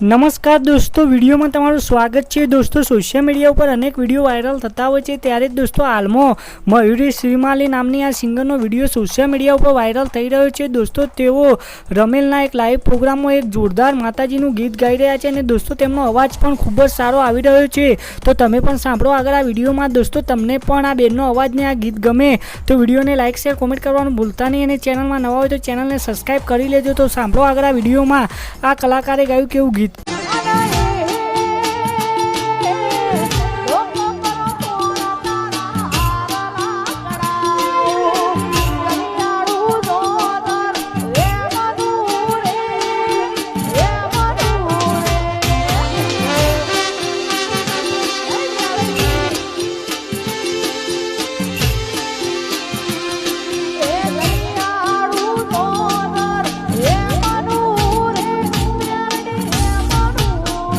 નમસ્કાર દોસ્તો, વિડીયોમાં તમારું સ્વાગત છે. દોસ્તો સોશિયલ મીડિયા ઉપર અનેક વીડિયો વાયરલ થતા હોય છે. ત્યારે જ દોસ્તો, હાલમાં મયુરી શ્રીમાલી નામની આ સિંગરનો વીડિયો સોશિયલ મીડિયા ઉપર વાયરલ થઈ રહ્યો છે. દોસ્તો, તેઓ રમેલના એક લાઈવ પ્રોગ્રામમાં એક જોરદાર માતાજીનું ગીત ગાઈ રહ્યા છે અને દોસ્તો, તેમનો અવાજ પણ ખૂબ જ સારો આવી રહ્યો છે. તો તમે પણ સાંભળો આગળ આ વિડીયોમાં. દોસ્તો, તમને પણ આ બેનનો અવાજને આ ગીત ગમે તો વિડીયોને લાઇક શેર કોમેન્ટ કરવાનું ભૂલતા નહીં અને ચેનલમાં નવા હોય તો ચેનલને સબસ્ક્રાઈબ કરી લેજો. તો સાંભળો આગળ આ વિડીયોમાં આ કલાકારે ગાયું કેવું ગીત